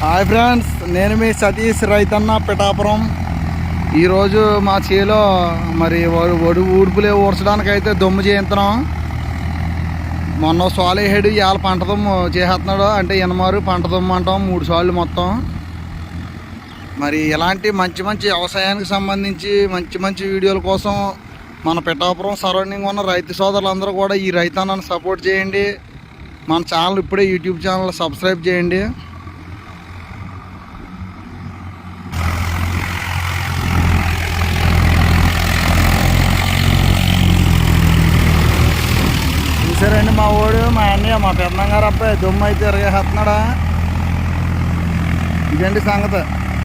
Hi friends నేను మీ సతీష్ రైతన్న పిఠాపురం. ఈరోజు మా చేలో మరి వడు వడు ఊడ్చడానికి అయితే దొమ్ము చేయించడం మొన్న సోలేహేడు ఇవాళ పంట దొమ్ము చేసేస్తున్నాడు అంటే ఇనమారు పంట దొమ్ము అంటాం మూడు సార్లు మొత్తం. మరి ఇలాంటి మంచి మంచి వ్యవసాయానికి సంబంధించి మంచి మంచి వీడియోల కోసం మన పిఠాపురం సరౌండింగ్ ఉన్న రైతు సోదరులందరూ కూడా ఈ రైతన్నాన్ని సపోర్ట్ చేయండి. మన ఛానల్ ఇప్పుడే యూట్యూబ్ ఛానల్ సబ్స్క్రైబ్ చేయండి. చూసారండి మా వాడు మా అన్నయ్య మా పెద్దగారు అబ్బాయి దుమ్ము అయితే ఎరగేస్తున్నాడా ఇదండి సంగతి?